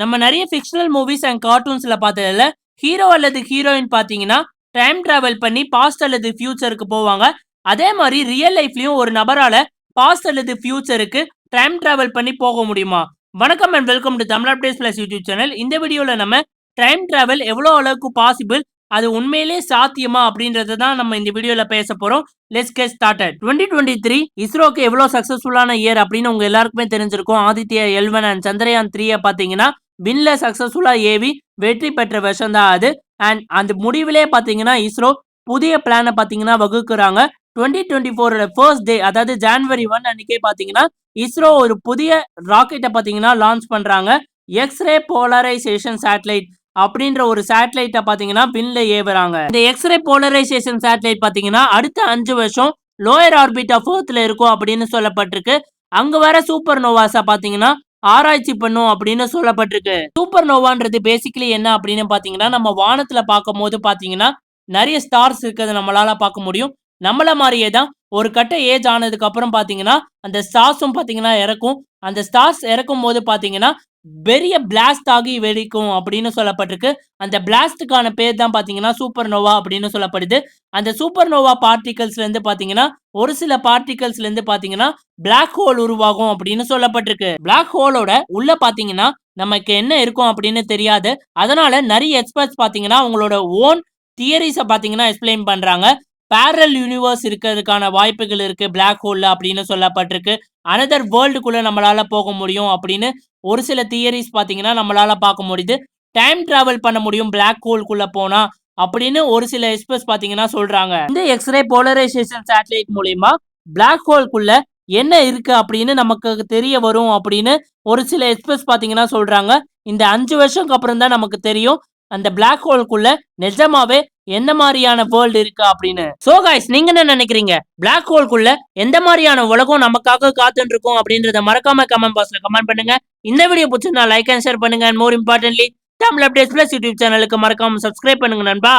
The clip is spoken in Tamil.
நம்ம நிறைய ஃபிக்ஷனல் மூவிஸ் அண்ட் கார்ட்டூன்ஸ்ல பார்த்ததுல ஹீரோ அல்லது ஹீரோயின் பார்த்தீங்கன்னா டைம் டிராவல் பண்ணி பாஸ்ட் அல்லது ஃபியூச்சருக்கு போவாங்க. அதே மாதிரி ரியல் லைஃப்லயும் ஒரு நபரால பாஸ்ட் அல்லது ஃபியூச்சருக்கு டைம் டிராவல் பண்ணி போக முடியுமா? வணக்கம் and welcome to Tamil updates plus YouTube channel இந்த வீடியோவில் நம்ம டைம் டிராவல் எவ்வளோ அளவுக்கு பாசிபிள் அது உண்மையிலே சாத்தியமா அப்படின்றத தான் நம்ம இந்த வீடியோவில் பேச போகிறோம் let's get started twenty twenty three இஸ்ரோக்கு எவ்வளோ சக்ஸஸ்ஃபுல்லான இயர் அப்படின்னு உங்கள் எல்லாருக்குமே தெரிஞ்சிருக்கும். ஆதித்யா எல்வன் அண்ட் சந்திரயான் த்ரீயை பார்த்தீங்கன்னா விண்ல சக்ஸஸ்ஃபுல்லா ஏவி வெற்றி பெற்ற வருஷம் தான் அது. அண்ட் அந்த முடிவிலே பார்த்தீங்கன்னா இஸ்ரோ புதிய பிளானை பார்த்தீங்கன்னா வகுக்கிறாங்க. டுவெண்ட்டி டுவெண்ட்டி ஃபோரோட ஃபர்ஸ்ட் டே அதாவது ஜான்வரி ஒன் அன்னைக்கே பார்த்தீங்கன்னா இஸ்ரோ ஒரு புதிய ராக்கெட்டை பார்த்தீங்கன்னா லான்ச் பண்ணுறாங்க எக்ஸ்ரே போலரைசேஷன் சேட்டலைட் அப்படின்ற ஒரு சேட்டலைட்டை பார்த்தீங்கன்னா பின்ல ஏவுறாங்க. இந்த எக்ஸ்ரே போலரைசேஷன் சேட்டலைட் பார்த்தீங்கன்னா அடுத்த அஞ்சு வருஷம் லோயர் ஆர்பிட் ஆஃப் இருக்கும் அப்படின்னு சொல்லப்பட்டிருக்கு. அங்க வர சூப்பர் நோவாஸா பார்த்தீங்கன்னா ஆராய்ச்சி பண்ணும் அப்படின்னு சொல்லப்பட்டிருக்கு. சூப்பர் நோவான்றது பேசிக்கலி என்ன அப்படின்னு பாத்தீங்கன்னா நம்ம வானத்துல பார்க்கும் போது பாத்தீங்கன்னா நிறைய ஸ்டார்ஸ் இருக்கிறத நம்மளால பார்க்க முடியும். நம்மள மாதிரியே தான் ஒரு கட்ட ஏஜ் ஆனதுக்கு அப்புறம் பாத்தீங்கன்னா அந்த ஸ்டார்ஸும் பாத்தீங்கன்னா இறக்கும். அந்த ஸ்டார்ஸ் இறக்கும் போது பாத்தீங்கன்னா பெரிய பிளாஸ்ட் ஆகி வெடிக்கும் அப்படின்னு சொல்லப்பட்டிருக்கு. அந்த பிளாஸ்டுக்கான பேர் தான் பார்த்தீங்கன்னா சூப்பர் நோவா அப்படின்னு சொல்லப்படுது. அந்த சூப்பர் நோவா பார்ட்டிகல்ஸ்லேருந்து பார்த்தீங்கன்னா ஒரு சில பார்ட்டிகல்ஸ்லேருந்து பார்த்தீங்கன்னா பிளாக் ஹோல் உருவாகும் அப்படின்னு சொல்லப்பட்டிருக்கு. பிளாக் ஹோலோட உள்ள பார்த்தீங்கன்னா நமக்கு என்ன இருக்கும் அப்படின்னு தெரியாது. அதனால நிறைய எக்ஸ்பர்ட்ஸ் பார்த்தீங்கன்னா அவங்களோட ஓன் தியரிஸை பார்த்தீங்கன்னா எக்ஸ்பிளைன் பண்ணுறாங்க பேரல் யூனிவர்ஸ் இருக்கிறதுக்கான வாய்ப்புகள் இருக்கு பிளாக் ஹோல்ல அப்படின்னு சொல்லப்பட்டிருக்கு. அனதர் வேர்ல்டுக்குள்ள நம்மளால போக முடியும் அப்படின்னு ஒரு சில தியரிஸ் பாத்தீங்கன்னா நம்மளால பார்க்க முடியுது. டைம் டிராவல் பண்ண முடியும் பிளாக் ஹோல்குள்ள போனா அப்படின்னு ஒரு சில எக்ஸ்பர்ட்ஸ் பாத்தீங்கன்னா சொல்றாங்க. இந்த எக்ஸ்ரே போலரைசேஷன் சேட்டலைட் மூலியமா பிளாக் ஹோல்குள்ள என்ன இருக்கு அப்படின்னு நமக்கு தெரிய வரும் அப்படின்னு ஒரு சில எக்ஸ்பர்ட்ஸ் பாத்தீங்கன்னா சொல்றாங்க. இந்த அஞ்சு வருஷம்க்கு அப்புறம் தான் நமக்கு தெரியும். அந்த பிளாக் ஹோல்குள்ள நிஜமாவே எந்த மாதிரியான வேர்ல்டு இருக்கு அப்படின்னு. சோ காய்ஸ் நீங்க என்ன நினைக்கிறீங்க? பிளாக் ஹோல்குள்ள எந்த மாதிரியான உலகம் நமக்காக காத்துட்டு இருக்கும் அப்படின்றத மறக்காம கமெண்ட் பாக்ஸ்ல கமெண்ட் பண்ணுங்க. இந்த வீடியோ பிடிச்சிருந்தா லைக் அண்ட் ஷேர் பண்ணுங்க. And more importantly Tamil updates plus YouTube சேனலுக்கு மறக்காம சப்ஸ்கிரைப் பண்ணுங்க நண்பா.